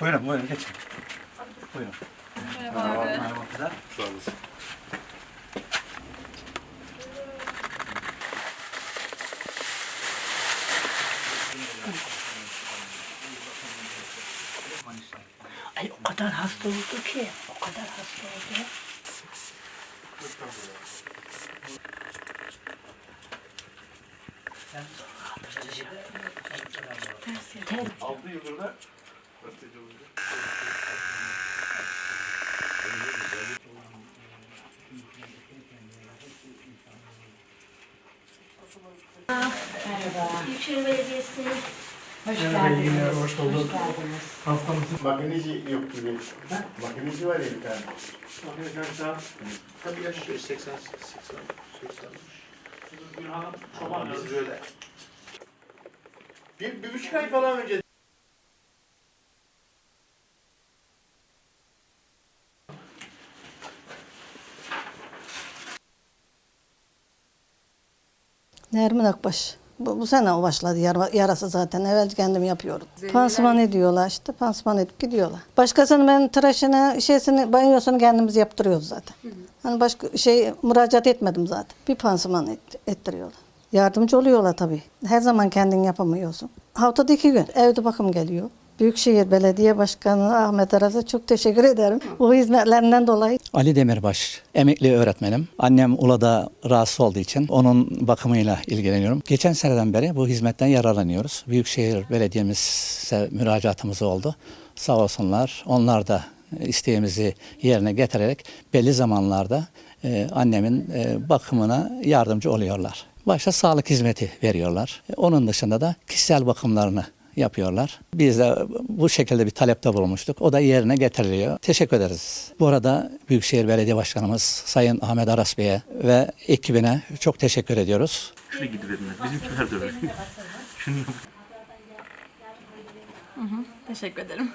Buyurun buyurun geçin. Buyurun. Merhaba abi. Merhaba kızlar. Sağ olasın. Ay o kadar hasta oldu ki. O kadar hasta oldu. Altı yıldır da gazeteci. Büyükşehir Belediyesi Hoş geldiniz. hoş bulduk. geldiniz. Makineci yok gibi. Makineci var ya bir tane. Tabii yaş 80 80 80. Çoban Biz böyle. Bir, bir buçuk ay falan önce Nermin Akbaş. Bu, bu sene o başladı yara- yarası zaten. Evvel kendim yapıyorum. Pansuman ediyorlar işte. Pansuman edip gidiyorlar. Başkasının ben tıraşını, şeysini, banyosunu kendimiz yaptırıyoruz zaten. Hani başka şey müracaat etmedim zaten. Bir pansuman et- ettiriyorlar. Yardımcı oluyorlar tabii. Her zaman kendin yapamıyorsun. Haftada iki gün evde bakım geliyor. Büyükşehir Belediye Başkanı Ahmet Aras'a çok teşekkür ederim. Bu hizmetlerinden dolayı. Ali Demirbaş, emekli öğretmenim. Annem Ula'da rahatsız olduğu için onun bakımıyla ilgileniyorum. Geçen seneden beri bu hizmetten yararlanıyoruz. Büyükşehir Belediye'mize müracaatımız oldu. Sağ olsunlar. Onlar da isteğimizi yerine getirerek belli zamanlarda e, annemin e, bakımına yardımcı oluyorlar. Başta sağlık hizmeti veriyorlar. E, Onun dışında da kişisel bakımlarını yapıyorlar. Biz de bu şekilde bir talepte bulunmuştuk. O da yerine getiriliyor. Teşekkür ederiz. Bu arada Büyükşehir Belediye Başkanımız Sayın Ahmet Aras Bey'e ve ekibine çok teşekkür ediyoruz. Şuraya gidiverin. Bizimkiler de öyle. Şunu Teşekkür ederim.